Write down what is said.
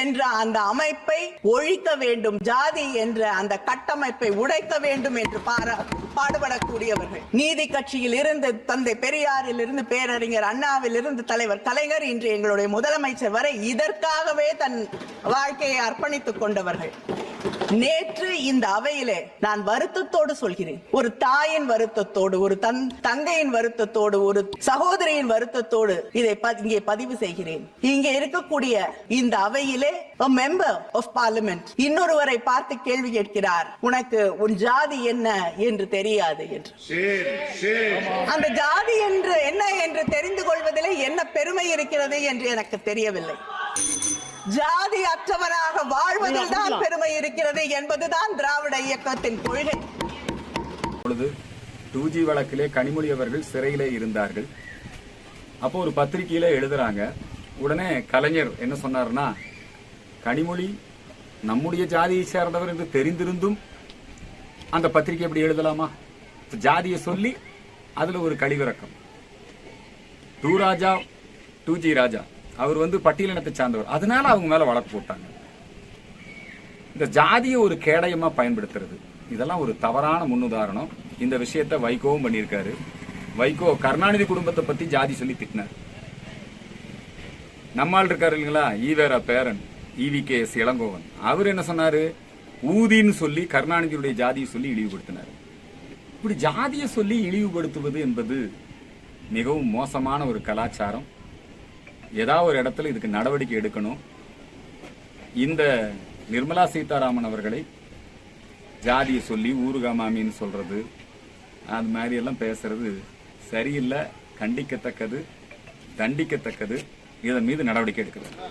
என்ற அந்த அமைப்பை ஒழிக்க வேண்டும் ஜாதி என்ற அந்த கட்டமைப்பை உடைக்க வேண்டும் என்று பாரா பாடுபடக்கூடியவர்கள். நீதி கட்சியில் இருந்து தந்தை பெரியாரில் இருந்து பேரறிஞர் அண்ணாவில் இருந்து தலைவர் கலைஞர் இன்று எங்களுடைய முதலமைச்சர் வரை இதற்காகவே தன் வாழ்க்கையை அர்ப்பணித்துக் கொண்டவர்கள். நேற்று இந்த அவையிலே நான் வருத்தத்தோடு சொல்கிறேன். ஒரு தாயின் வருத்தத்தோடு ஒரு தன் தங்கையின் வருத்தத்தோடு ஒரு சகோதரியின் வருத்தத்தோடு இதை இங்கே பதிவு செய்கிறேன். இங்கே இருக்கக்கூடிய இந்த அவையில் மெம்பர் ஆஃப் பார்லிமெண்ட் இன்னொருவரை பார்த்து கேள்வி கேட்கிறார். உனக்கு உன் ஜாதி என்ன என்று தெரியாது என்று. அந்த ஜாதி என்று என்ன என்று தெரிந்து கொள்வதிலே என்ன பெருமை இருக்கிறது என்று எனக்கு தெரியவில்லை. ஜாதி அற்றவராக வாழ்வதில் தான் பெருமை இருக்கிறது என்பதுதான் திராவிட இயக்கத்தின் கொள்கை. பொழுது டூ ஜி வழக்கிலே கனிமொழி அவர்கள் சிறையிலே இருந்தார்கள். அப்போ ஒரு பத்திரிகையில எழுதுறாங்க உடனே கலைஞர் என்ன சொன்னார்னா கனிமொழி நம்முடைய ஜாதியை சேர்ந்தவர் என்று தெரிந்திருந்தும் அந்த பத்திரிகை எப்படி எழுதலாமா? ஜாதியை சொல்லி அதுல ஒரு கழிவிறக்கம். Two Raja two G Raja. அவர் வந்து பட்டியலினத்தை சார்ந்தவர். அதனால அவங்க மேல வழக்கு போட்டாங்க. இந்த ஜாதியை ஒரு கேடயமா பயன்படுத்துறது. இதெல்லாம் ஒரு தவறான முன்னுதாரணம். இந்த விஷயத்த வைகோவும் பண்ணியிருக்காரு. வைகோ கருணாநிதி குடும்பத்தை பத்தி ஜாதி சொல்லி திட்டினார். நம்மால் இருக்காரு இல்லைங்களா? ஈவேரா பேரன். இவி கே எஸ் இளங்கோவன் அவர் என்ன சொன்னாரு? ஊதின்னு சொல்லி கருணாநிதியுடைய ஜாதியை சொல்லி இழிவுபடுத்தினார். இப்படி ஜாதியை சொல்லி இழிவுபடுத்துவது என்பது மிகவும் மோசமான ஒரு கலாச்சாரம். ஏதாவது ஒரு இடத்துல இதுக்கு நடவடிக்கை எடுக்கணும். இந்த நிர்மலா சீதாராமன் அவர்களை ஜாதியை சொல்லி ஊருகா மாமின்னு சொல்றது அது மாதிரி எல்லாம் பேசுறது சரியில்லை கண்டிக்கத்தக்கது தண்டிக்கத்தக்கது இதன் மீது நடவடிக்கை எடுக்கிறது.